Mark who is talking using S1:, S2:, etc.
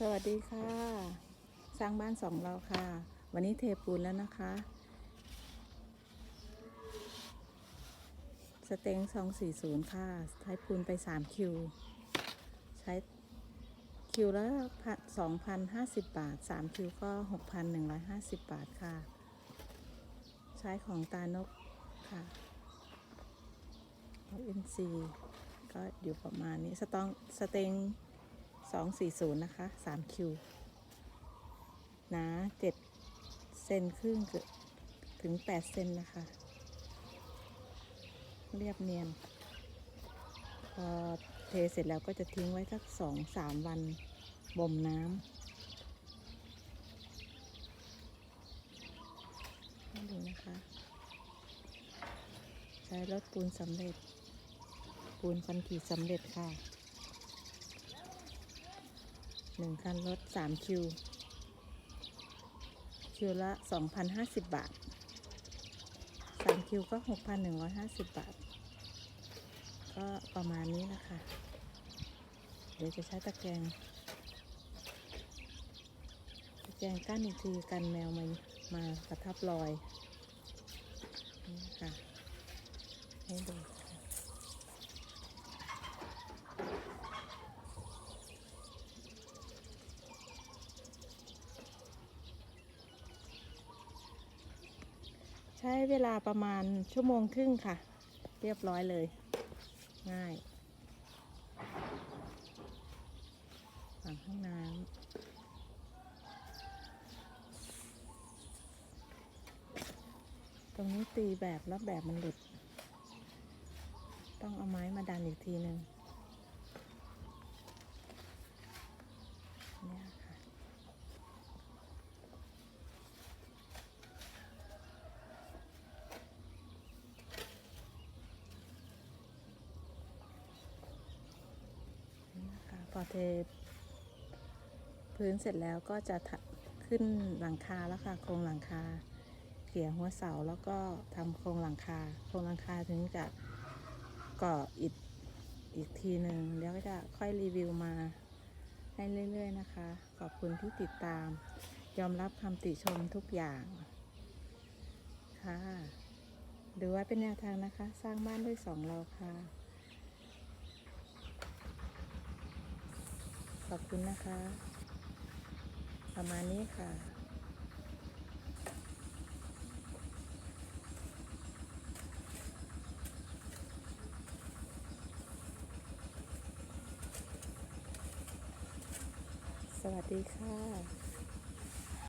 S1: สวัสดีค่ะ สร้างบ้านสองเราค่ะ วันนี้เทปูนแล้วนะคะ สเต็ง240ค่ะ ใช้ปูนไป3คิว ใช้คิวละ2,050บบาท3คิวก็6,150บบาทค่ะ ใช้ของตานกค่ะของ NC ก็อยู่ประมาณนี้ สตองสเต็ง 240 นะคะ 3 คิวหนา7เซนครึ่งเกือบถึง 8 เซนนะคะ เรียบเนียน พอเทเสร็จแล้วก็จะทิ้งไว้สัก 2-3 วันบ่มน้ำให้ดูนะคะ ใช้รถปูนสำเร็จ ปูนคอนกรีตสำเร็จค่ะ หนึ่งคันรถสามคิว คิวละสองพันห้าสิบบาทสามคิวก็หกพันหนึ่งร้อยห้าสิบบาท ก็ประมาณนี้นะคะเดี๋ยวจะใช้ตะแกรงตะแกรงกั้นอีกทีกันแมวมามาประทับรอยนี่ค่ะให้ดู ช้เวลาประมาณชั่วโมงครึ่งค่ะ เรียบร้อยเลย ง่ายฝั่งห้องน้ำตรงนี้ตีแบบแล้วแบบมันหลุด ต้องเอาไม้มาดันอีกทีหนึ่งเนี่ยค่ะ นี่นะคะพ อเทพื้นเสร็จแล้วก็จะขึ้นหลังคาแล้วค่ะ โครงหลังคาเกี่ยหัวเสาแล้วก็ทำโครงหลังคา โครงหลังคาถึงจะก่ออิฐอีกทีหนึ่งเดี๋ยวก็จะค่อยรีวิวมาให้เรื่อยๆนะคะ ขอบคุณที่ติดตาม ยอมรับคำติชมทุกอย่างค่ะ ดูไว้เป็นแนวทางนะคะ สร้างบ้านด้วยสองเราค่ะ ขอบคุณนะคะ ประมาณนี้ค่ะ สวัสดีค่ะ